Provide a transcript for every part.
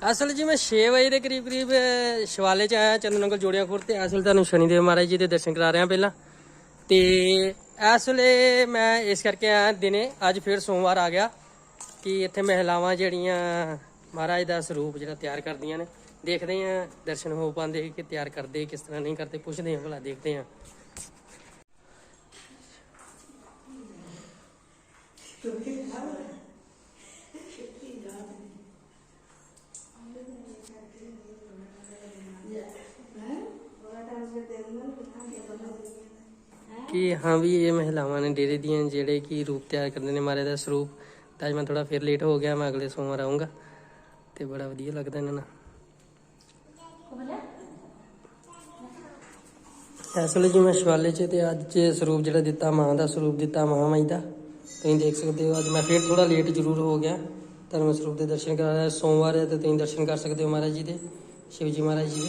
ਅਸਲ ਜੀ ਮੈਂ 6 ਵਜੇ ਦੇ ਕਰੀਬ ਕਰੀਬ ਸ਼ਿਵਾਲੇ ਚ ਆਇਆ, ਚੰਦਨ ਅੰਕਲ ਜੋੜਿਆਂ ਖੁਰ ਤੇ। ਅਸਲ ਤੁਹਾਨੂੰ ਸ਼ਨੀਦੇਵ ਮਹਾਰਾਜ ਜੀ ਦੇ ਦਰਸ਼ਨ ਕਰਾ ਰਿਹਾ ਪਹਿਲਾਂ। ਤੇ ਇਸ ਵੇਲੇ ਮੈਂ ਇਸ ਕਰਕੇ ਆਇਆ ਦਿਨੇ, ਅੱਜ ਫਿਰ ਸੋਮਵਾਰ ਆ ਗਿਆ ਕਿ ਇੱਥੇ ਮਹਿਲਾਵਾਂ ਜਿਹੜੀਆਂ ਮਹਾਰਾਜ ਦਾ ਸਰੂਪ ਜਿਹੜਾ ਤਿਆਰ ਕਰਦੀਆਂ ਨੇ, ਦੇਖਦੇ ਆ ਦਰਸ਼ਨ ਹੋ ਪਾਉਂਦੇ ਕਿ ਤਿਆਰ ਕਰਦੇ, ਕਿਸ ਤਰ੍ਹਾਂ ਨਹੀਂ ਕਰਦੇ, ਪੁੱਛਦੇ ਆ ਭਲਾ, ਦੇਖਦੇ ਆ ਕਿ ਹਾਂ ਵੀ ਇਹ ਮਹਿਲਾਵਾਂ ਨੇ ਡੇਰੇ ਦੀਆਂ ਜਿਹੜੇ ਕਿ ਰੂਪ ਤਿਆਰ ਕਰਦੇ ਨੇ ਮਾਰੇ ਦਾ ਸਰੂਪ, ਤਾਂ ਅੱਜ ਮੈਂ ਥੋੜਾ ਫਿਰ ਲੇਟ ਹੋ ਗਿਆ, ਮੈਂ ਅਗਲੇ ਸੋਮਵਾਰ ਆਉਂਗਾ ਤੇ ਬੜਾ ਵਧੀਆ ਲੱਗਦਾ ਇਹਨਾਂ ਨਾਲ। ਇਸ ਵੇਲੇ ਜੀ ਮੈਂ ਸ਼ਿਵਾਲੇ 'ਚ ਤੇ ਅੱਜ ਸਰੂਪ ਜਿਹੜਾ ਦਿੱਤਾ, ਮਾਂ ਦਾ ਸਰੂਪ ਦਿੱਤਾ, ਮਹਾਮਾਈ ਦਾ। ਤੁਸੀਂ ਦੇਖ ਸਕਦੇ ਹੋ, ਅੱਜ ਮੈਂ ਫਿਰ ਥੋੜਾ ਲੇਟ ਜ਼ਰੂਰ ਹੋ ਗਿਆ। ਤੁਹਾਨੂੰ ਸਰੂਪ ਦੇ ਦਰਸ਼ਨ ਕਰਾ ਰਿਹਾ ਸੋਮਵਾਰ ਹੈ ਤੇ ਤੁਸੀਂ ਦਰਸ਼ਨ ਕਰ ਸਕਦੇ ਹੋ ਮਹਾਰਾਜ ਜੀ ਦੇ, ਸ਼ਿਵ ਜੀ ਮਹਾਰਾਜ ਜੀ ਦੇ।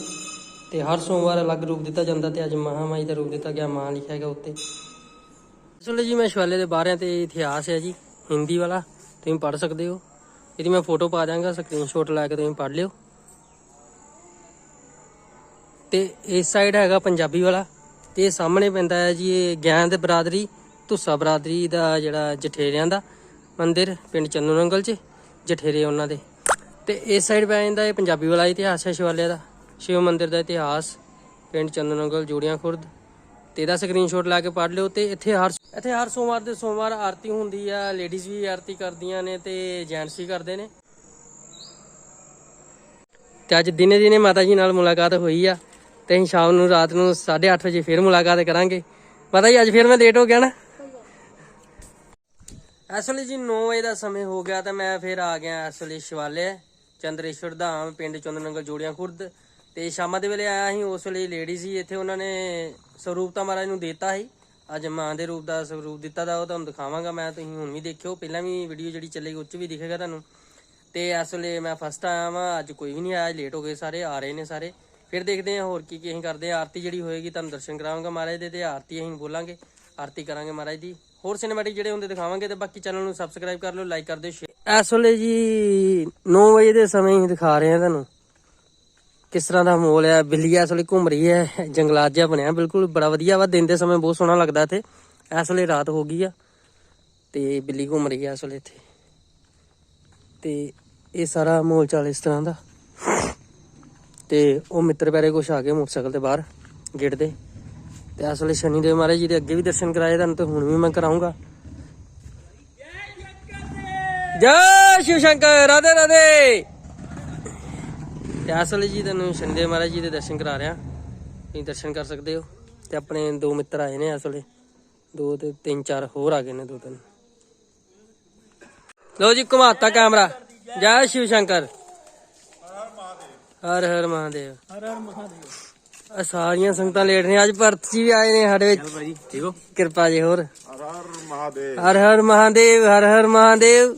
ਤੇ ਹਰ ਸੋਮਵਾਰ ਅਲੱਗ ਰੂਪ ਦਿੱਤਾ ਜਾਂਦਾ ਤੇ ਅੱਜ ਮਹਾਮਾਈ ਦਾ ਰੂਪ ਦਿੱਤਾ ਗਿਆ, ਮਾਂ ਲਿਖਿਆ ਹੈਗਾ ਉੱਤੇ। ਇਸ ਜੀ, ਮੈਂ ਸ਼ਿਵਾਲੇ ਦੇ ਬਾਹਰਿਆਂ ਤੇ ਇਤਿਹਾਸ ਹੈ ਜੀ, ਹਿੰਦੀ ਵਾਲਾ, ਤੁਸੀਂ ਪੜ੍ਹ ਸਕਦੇ ਹੋ। ਇਹਦੀ ਮੈਂ ਫੋਟੋ ਪਾ ਦਾਂਗਾ ਸਕਰੀਨਸ਼ਾਟ ਲੈ ਕੇ ਤੁਸੀਂ ਪੜ੍ਹ ਲਿਓ। ਤੇ ਇਸ ਸਾਈਡ ਹੈਗਾ ਪੰਜਾਬੀ ਵਾਲਾ, ਤੇ ਇਹ ਸਾਹਮਣੇ ਪੈਂਦਾ ਹੈ ਜੀ, ਇਹ ਗਿਆਨ ਦੇ ਬਰਾਦਰੀ, ਧੁੱਸਾ ਬਰਾਦਰੀ ਦਾ ਜਿਹੜਾ ਜਠੇਰਿਆਂ ਦਾ ਮੰਦਿਰ, ਪਿੰਡ ਚੰਨੂ ਨੰਗਲ 'ਚ, ਜਠੇਰੇ ਉਹਨਾਂ ਦੇ। ਤੇ ਇਸ ਸਾਈਡ ਪੈ ਜਾਂਦਾ ਇਹ ਪੰਜਾਬੀ ਵਾਲਾ ਇਤਿਹਾਸ ਹੈ ਸ਼ਿਵਾਲਿਆ ਦਾ। ਸ਼ਿਵ ਮੰਦਿਰ ਦਾ ਇਤਿਹਾਸ, ਪਿੰਡ ਚੰਨੂ ਨੰਗਲ ਜੋੜੀਆਂ ਖੁਰਦ। ਤੇ ਇਹਦਾ ਸਕਰੀਨਸ਼ਾਟ ਲਾ ਕੇ ਪੜ੍ਹ ਲਿਓ ਤੇ ਇੱਥੇ ਹਰ ਇੱਥੇ ਹਰ ਸੋਮਵਾਰ ਦੇ ਸੋਮਵਾਰ ਆਰਤੀ ਹੁੰਦੀ ਆ ਲੇਡੀਜ਼ ਵੀ ਆਰਤੀ ਕਰਦੀਆਂ ਨੇ ਤੇ ਜੈਂਟਸ ਵੀ ਕਰਦੇ ਨੇ। ਤੇ ਅੱਜ ਦਿਨੇ ਦਿਨੇ ਮਾਤਾ ਜੀ ਨਾਲ ਮੁਲਾਕਾਤ ਹੋਈ ਆ ਤੇ ਅਸੀਂ ਸ਼ਾਮ ਨੂੰ, ਰਾਤ ਨੂੰ 8:30 ਵਜੇ ਫਿਰ ਮੁਲਾਕਾਤ ਕਰਾਂਗੇ। ਮਾਤਾ ਜੀ, ਅੱਜ ਫਿਰ ਮੈਂ ਲੇਟ ਹੋ ਗਿਆ ਨਾ? ਅਸਲ ਜੀ 9 ਵਜੇ ਦਾ ਸਮੇਂ ਹੋ ਗਿਆ ਤਾਂ ਮੈਂ ਫਿਰ ਆ ਗਿਆ ਅਸਲੀ ਸ਼ਿਵਾਲੇ ਚੰਦਰੇਸ਼ਵਰ ਧਾਮ, ਪਿੰਡ ਚੰਦਨੰਗਲ ਜੋੜੀਆਂ ਖੁਰਦ। ਤੇ ਸ਼ਾਮਾਂ ਦੇ ਵੇਲੇ ਆਇਆ ਸੀ, ਉਸ ਵੇਲੇ ਲੇਡੀ ਸੀ, ਇੱਥੇ ਉਹਨਾਂ ਨੇ ਸਰੂਪ ਤਾਂ ਮਹਾਰਾਜ ਨੂੰ ਦਿੱਤਾ ਸੀ। ਅੱਜ ਮਾਂ ਦੇ ਰੂਪ ਦਾ ਸਰੂਪ ਦਿੱਤਾ ਦਾ, ਉਹ ਤੁਹਾਨੂੰ ਦਿਖਾਵਾਂਗਾ ਮੈਂ, ਤੁਸੀਂ ਹੁਣ ਵੀ ਦੇਖਿਓ। ਪਹਿਲਾਂ ਵੀ ਵੀਡੀਓ ਜਿਹੜੀ ਚੱਲੇਗੀ, ਉਹ 'ਚ ਵੀ ਦਿਖੇਗਾ ਤੁਹਾਨੂੰ। ਤੇ ਇਸ ਵੇਲੇ ਮੈਂ ਫਸਟ ਆਇਆ ਵਾਂ, ਅੱਜ ਕੋਈ ਵੀ ਨਹੀਂ ਆਇਆ ਲੇਟ ਹੋ ਗਏ ਸਾਰੇ, ਆ ਰਹੇ ਨੇ ਸਾਰੇ। ਫਿਰ ਦੇਖਦੇ ਹਾਂ ਹੋਰ ਕੀ ਕੀ ਅਸੀਂ ਕਰਦੇ ਹਾਂ। ਆਰਤੀ ਜਿਹੜੀ ਹੋਏਗੀ, ਤੁਹਾਨੂੰ ਦਰਸ਼ਨ ਕਰਾਵਾਂਗਾ ਮਹਾਰਾਜ ਦੇ, ਤੇ ਆਰਤੀ ਅਸੀਂ ਬੋਲਾਂਗੇ। ਆਰਤੀ ਕਰਾਂਗੇ ਮਹਾਰਾਜ ਦੀ। ਹੋਰ ਸਿਨੇਮੈਟਿਕ ਜਿਹੜੇ ਹੁੰਦੇ ਦਿਖਾਵਾਂਗੇ, ਤੇ ਬਾਕੀ ਚੈਨਲ ਨੂੰ ਸਬਸਕ੍ਰਾਈਬ ਕਰ ਲਓ ਲਾਈਕ ਕਰ ਦਿਓ ਸ਼ੇਅਰ ਇਸ ਵੇਲੇ ਜੀ 9 ਵਜੇ ਦੇ ਸਮੇਂ ਹੀ ਦਿਖਾ ਰਹੇ ਹਾਂ ਤੁਹਾਨੂੰ। ਕਿਸ ਤਰ੍ਹਾਂ ਦਾ ਮਾਹੌਲ ਹੈ ਬਿੱਲੀ ਇਸ ਵੇਲੇ ਘੁੰਮ ਰਹੀ ਹੈ। ਜੰਗਲਾਤ ਜਿਹਾ ਬਣਿਆ। ਬਿਲਕੁਲ ਬੜਾ ਵਧੀਆ ਵਾ। ਦਿਨ ਦੇ ਸਮੇਂ ਬਹੁਤ ਸੋਹਣਾ ਲੱਗਦਾ ਇੱਥੇ। ਇਸ ਵੇਲੇ ਰਾਤ ਹੋ ਗਈ ਆ। ਤੇ ਬਿੱਲੀ ਘੁੰਮ ਰਹੀ ਹੈ ਇਸ ਵੇਲੇ ਇੱਥੇ। ਤੇ ਇਹ ਸਾਰਾ ਮਾਹੌਲ ਚਾਲ ਇਸ ਤਰ੍ਹਾਂ ਦਾ। ਤੇ ਉਹ ਮਿੱਤਰ ਪੈਰੇ ਕੁਛ ਆ ਗਏ ਮੋਟਰਸਾਈਕਲ ਤੇ ਬਾਹਰ, ਗੇਟ ਦੇ ਤੇ ਇਸ ਵੇਲੇ ਸ਼ਨੀ ਦੇਵ ਮਹਾਰਾਜ ਜੀ ਦੇ ਅੱਗੇ ਵੀ ਦਰਸ਼ਨ ਕਰਾਏ। ਤੁਹਾਨੂੰ ਤੇ ਹੁਣ ਵੀ ਮੈਂ ਕਰਾਉਂਗਾ ਜੈ ਸ਼ਿਵ ਸ਼ੰਕਰ। ਰਾਧੇ ਰਾਧੇ। ਤੇ ਇਸ ਵੇਲੇ ਜੀ ਤੁਹਾਨੂੰ ਸ਼ਨੀ ਦੇਵ ਮਹਾਰਾਜ ਜੀ ਦੇ ਦਰਸ਼ਨ ਕਰਾ ਰਿਹਾ। ਤੁਸੀਂ ਦਰਸ਼ਨ ਕਰ ਸਕਦੇ ਹੋ। ਤੇ ਆਪਣੇ ਦੋ ਮਿੱਤਰ ਆਏ ਨੇ ਇਸ ਵੇਲੇ। ਦੋ ਤੇ ਤਿੰਨ ਚਾਰ ਹੋਰ ਆ ਗਏ ਨੇ ਦੋ ਤਿੰਨ। ਲਓ ਜੀ ਘੁਮਾਤਾ ਕੈਮਰਾ। ਜੈ ਸ਼ਿਵ ਸ਼ੰਕਰ। ਹਰ ਹਰ ਮਹਾਦੇਵ। ਹਰ ਹਰ ਮਹਾਦੇਵ। ਆ ਸਾਰੀਆਂ ਸੰਗਤਾਂ ਲੇਟ ਨੇ। ਅੱਜ ਭਰਤ ਜੀ ਵੀ ਆਏ ਨੇ ਸਾਡੇ ਵਿੱਚ। ਭਾਈ ਠੀਕ ਹੋ? ਕਿਰਪਾ ਜੀ ਹੋਰ। ਹਰ ਹਰ ਮਹਾਦੇਵ। ਹਰ ਹਰ ਮਹਾਦੇਵ ਹਰ ਹਰ ਮਹਾਦੇਵ।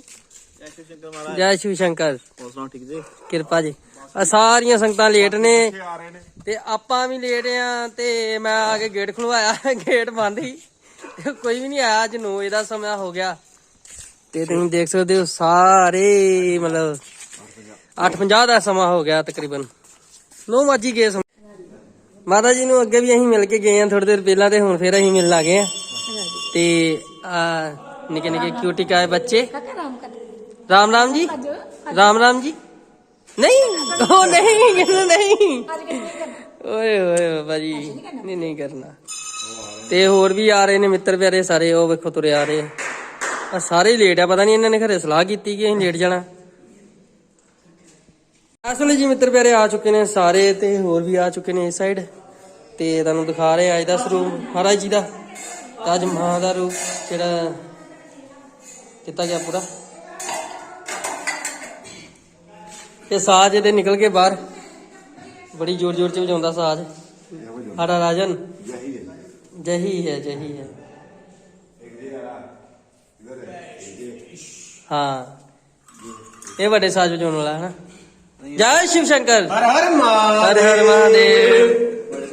ਜੈ ਸ਼ਿਵ ਸ਼ੰਕਰ ਮਹਾਰਾਜ। ਜੈ ਸ਼ਿਵ ਸ਼ੰਕਰ। ਹੋਰ ਸੁਣਾਓ ਠੀਕ ਜੀ? ਕਿਰਪਾ ਜੀ। ਆ ਸਾਰੀਆਂ ਸੰਗਤਾਂ ਲੇਟ ਨੇ। ਇੱਥੇ ਆ ਰਹੇ ਨੇ। ਤੇ ਆਪਾਂ ਵੀ ਲੇਟ ਆ ਤੇ ਮੈਂ ਆ ਕੇ ਗੇਟ ਖੁਲਵਾਇਆ ਗੇਟ ਬੰਦ ਹੀ। ਕੋਈ ਵੀ ਨਹੀਂ ਆਇਆ ਅੱਜ 9 ਵਜੇ ਦਾ ਸਮਾਂ ਹੋ ਗਿਆ। ਤੇ ਤੁਸੀਂ ਦੇਖ ਸਕਦੇ ਹੋ ਸਾਰੇ ਮਤਲਬ 8:50 ਦਾ ਸਮਾਂ ਹੋ ਗਿਆ ਤਕਰੀਬਨ। 9 ਵਜੇ ਗਏ ਸਮਾਂ। ਮਾਤਾ ਜੀ ਨੂੰ ਅੱਗੇ ਵੀ ਅਸੀਂ ਮਿਲ ਕੇ ਗਏ ਆ ਥੋੜੀ ਦੇਰ ਪਹਿਲਾਂ ਤੇ ਹੁਣ ਫੇਰ ਅਸੀਂ ਮਿਲਣ ਆ ਗਏ ਆ। ਤੇ ਆ ਨਿੱਕੇ ਨਿੱਕੇ ਕਿਊਟੀ ਕਾਏ ਬੱਚੇ। ਰਾਮ ਰਾਮ ਜੀ। ਰਾਮ ਰਾਮ ਜੀ। ਨਹੀਂ, ਉਹ ਨਹੀਂ ਇਹਨੂੰ ਨਹੀਂ। ਓਏ ਓਏ, ਬਾਬਾ ਜੀ, ਨਹੀਂ ਨਹੀਂ ਕਰਨਾ। ਤੇ ਹੋਰ ਵੀ ਆ ਰਹੇ ਨੇ ਮਿੱਤਰ ਪਿਆਰੇ ਸਾਰੇ, ਉਹ ਵੇਖੋ ਤੁਰੇ ਆ ਰਹੇ। ਆ ਸਾਰੇ ਲੇਟ ਆ, ਪਤਾ ਨਹੀਂ ਇਹਨਾਂ ਨੇ ਘਰੇ ਸਲਾਹ ਕੀਤੀ ਕਿ ਅਸੀਂ ਲੇਟ ਜਾਣਾ। ਅਸਲ ਜੀ ਮਿੱਤਰ ਪਿਆਰੇ, ਆ ਚੁੱਕੇ ਨੇ ਸਾਰੇ ਤੇ ਹੋਰ ਵੀ ਆ ਚੁੱਕੇ ਨੇ ਇਸ ਸਾਈਡ ਤੇ ਤੁਹਾਨੂੰ ਦਿਖਾ ਰਹੇ ਅੱਜ ਦਾ ਸਰੂਪ, ਮਹਾਰਾਜ ਜੀ ਦਾ ਅੱਜ ਮਾਂ ਦਾ ਰੂਪ ਜਿਹੜਾ ਕੀਤਾ ਗਿਆ ਪੂਰਾ। ਤੇ ਸਾਜ ਇਹਦੇ ਨਿਕਲ ਕੇ ਬਾਹਰ। ਬੜੀ ਜ਼ੋਰ ਜ਼ੋਰ ਚ ਵਜਾਉਂਦਾ ਸਾਜ। ਸਾਡਾ ਰਾਜਨ। ਜਹੀ ਹੈ ਜਹੀ ਹੈ ਹਾਂ। ਇਹ ਵੱਡੇ ਸਾਜ ਵਜਾਉਣ ਵਾਲਾ ਹੈ ਨਾ ਜੈ ਸ਼ਿਵ ਸ਼ੰਕਰ। ਹਰ ਹਰ ਮਹਾਦੇਵ। ਹਰ ਹਰ ਮਹਾਦੇਵ। ਬੜੇ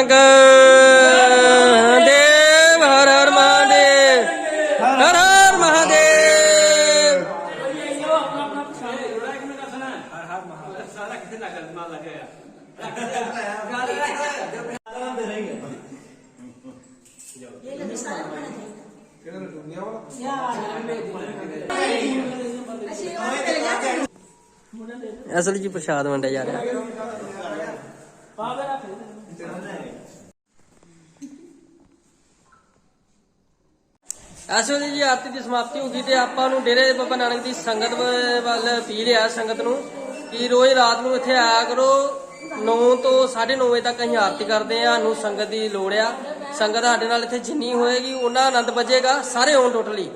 ਸ਼ਿਵ ਸ਼ੰਕਰ ਦੇਵ ਹਰ ਹਰ ਮਹਾਦੇਵ ਹਰ ਹਰ ਮਹਾਦੇਵ ਅਸਲ ਜੀ ਪ੍ਰਸ਼ਾਦ ਵੰਡਿਆ ਜਾ ਰਿਹਾ ਇਸ ਵੇਲੇ ਜੀ ਆਰਤੀ ਦੀ ਸਮਾਪਤੀ ਹੋ ਗਈ ਤੇ ਆਪਾਂ ਨੂੰ ਡੇਰੇ ਬਾਬਾ ਨਾਨਕ ਦੀ ਸੰਗਤ ਵੱਲ ਅਪੀਲ ਆ ਸੰਗਤ ਨੂੰ ਕਿ ਰੋਜ਼ ਰਾਤ ਨੂੰ ਇੱਥੇ ਆਇਆ ਕਰੋ। 9 ਤੋਂ 9:30 ਵਜੇ ਤੱਕ ਅਸੀਂ ਆਰਤੀ ਕਰਦੇ ਆ ਸਾਨੂੰ ਸੰਗਤ ਦੀ ਲੋੜ ਆ। ਸੰਗਤ ਸਾਡੇ ਨਾਲ ਇੱਥੇ ਜਿੰਨੀ ਹੋਏਗੀ, ਉਹਨਾਂ ਆਨੰਦ ਵੱਜੇਗਾ ਸਾਰੇ ਆਉਣ ਟੋਟਲੀ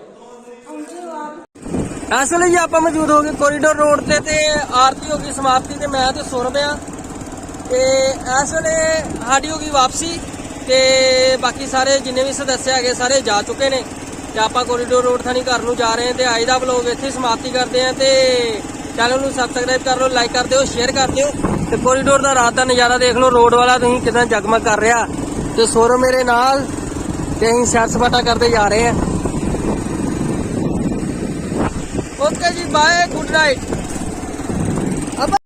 ਇਸ ਵੇਲੇ ਜੀ ਆਪਾਂ ਮੌਜੂਦ ਹੋ ਗਏ ਕੋਰੀਡੋਰ ਰੋਡ ਤੇ ਤੇ ਆਰਤੀ ਹੋ ਗਈ ਸਮਾਪਤੀ ਤੇ ਮੈਂ ਤੇ ਸੁਰਭ ਆ ਤੇ ਇਸ ਵੇਲੇ ਸਾਡੀ ਹੋ ਗਈ ਵਾਪਸੀ ਤੇ ਬਾਕੀ ਸਾਰੇ ਜਿੰਨੇ ਵੀ ਸਦੱਸਿਆ ਹੈਗੇ ਸਾਰੇ ਜਾ ਚੁੱਕੇ ਨੇ। ਤੇ ਆਪਾਂ ਕੋਰੀਡੋਰ ਰੋਡ ਥਾਣੀ ਘਰ ਨੂੰ ਜਾ ਰਹੇ ਹਾਂ ਤੇ ਅੱਜ ਦਾ ਵਲੋਗ ਇੱਥੇ ਸਮਾਪਤੀ ਕਰਦੇ ਹਾਂ ਤੇ ਚੈਨਲ ਨੂੰ ਸਬਸਕ੍ਰਾਈਬ ਕਰ ਲਓ ਲਾਈਕ ਕਰ ਦਿਓ ਸ਼ੇਅਰ ਕਰ ਦਿਓ ਤੇ ਕੋਰੀਡੋਰ ਦਾ ਰਾਤ ਦਾ ਨਜ਼ਾਰਾ ਦੇਖ ਲਓ ਰੋਡ ਵਾਲਾ ਤੁਸੀਂ ਕਿਦਾਂ ਜਗਮਗ ਕਰ ਰਿਹਾ। ਤੇ ਸੁਰ ਮੇਰੇ ਨਾਲ ਤੇ ਅਸੀਂ ਸੈਰ ਸਪਾਟਾ ਕਰਦੇ ਜਾ ਰਹੇ ਹਾਂ। ਓਕੇ ਜੀ ਬਾਏ ਗੁੱਡ ਨਾਈਟ